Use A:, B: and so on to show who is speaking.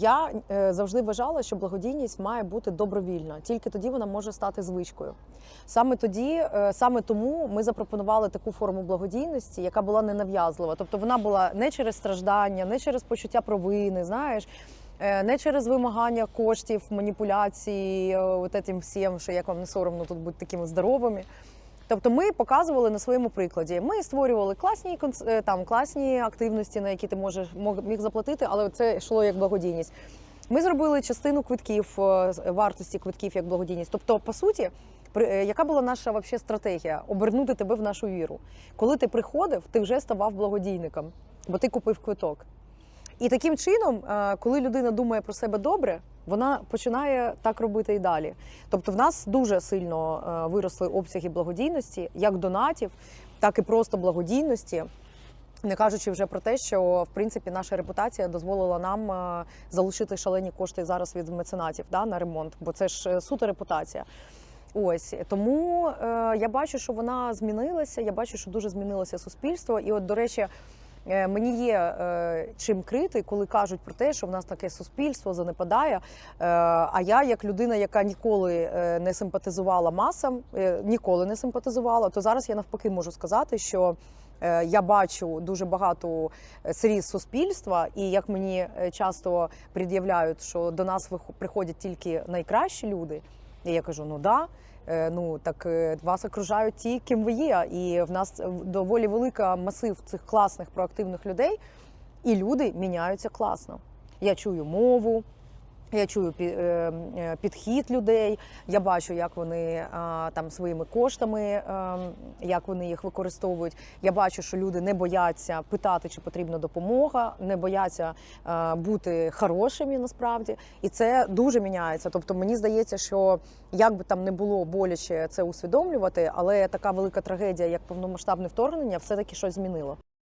A: Я е, завжди вважала, що благодійність має бути добровільна, тільки тоді вона може стати звичкою. Саме тоді, е, саме тому ми запропонували таку форму благодійності, яка була ненав'язлива. Тобто вона була не через страждання, не через почуття провини, знаєш. е, Не через вимагання коштів, маніпуляції, от этим всім, що як вам не соромно тут бути такими здоровими. Тобто ми показували на своєму прикладі. Ми створювали класні е, там класні активності, на які ти можеш міг заплатити, але це йшло як благодійність. Ми зробили частину квитків е, вартості квитків як благодійність. Тобто, по суті, е, яка була наша вообще стратегія обернути тебе в нашу віру. Коли ти приходив, ти вже ставав благодійником, бо ти купив квиток. І таким чином, коли людина думає про себе добре, вона починає так робити і далі. Тобто, в нас дуже сильно е, виросли обсяги благодійності, як донатів, так і просто благодійності. Не кажучи вже про те, що в принципі наша репутація дозволила нам е, залучити шалені кошти зараз від меценатів да, на ремонт, бо це ж е, суто репутація. Ось тому е, я бачу, що вона змінилася. Я бачу, що дуже змінилося суспільство. І, от, до речі, мені є е, чим крити, коли кажуть про те, що в нас таке суспільство занепадає. Е, а я, як людина, яка ніколи е, не симпатизувала масам, е, ніколи не симпатизувала, то зараз я навпаки можу сказати, що. е, Я бачу дуже багато е, сріз суспільства, і як мені е, часто пред'являють, що до нас приходять тільки найкращі люди. І я кажу: ну да, е, ну так е, вас окружають ті, ким ви є. І в нас доволі велика масив цих класних проактивних людей, і люди міняються класно. Я чую мову. Я чую е, е, підхід людей. Я бачу, як вони там своїми коштами, е, як вони їх використовують. Я бачу, що люди не бояться питати, чи потрібна допомога, не бояться е, бути хорошими насправді, і це дуже міняється. Тобто, мені здається, що як би там не було боляче це усвідомлювати, але така велика трагедія, як повномасштабне вторгнення, все таки щось змінило.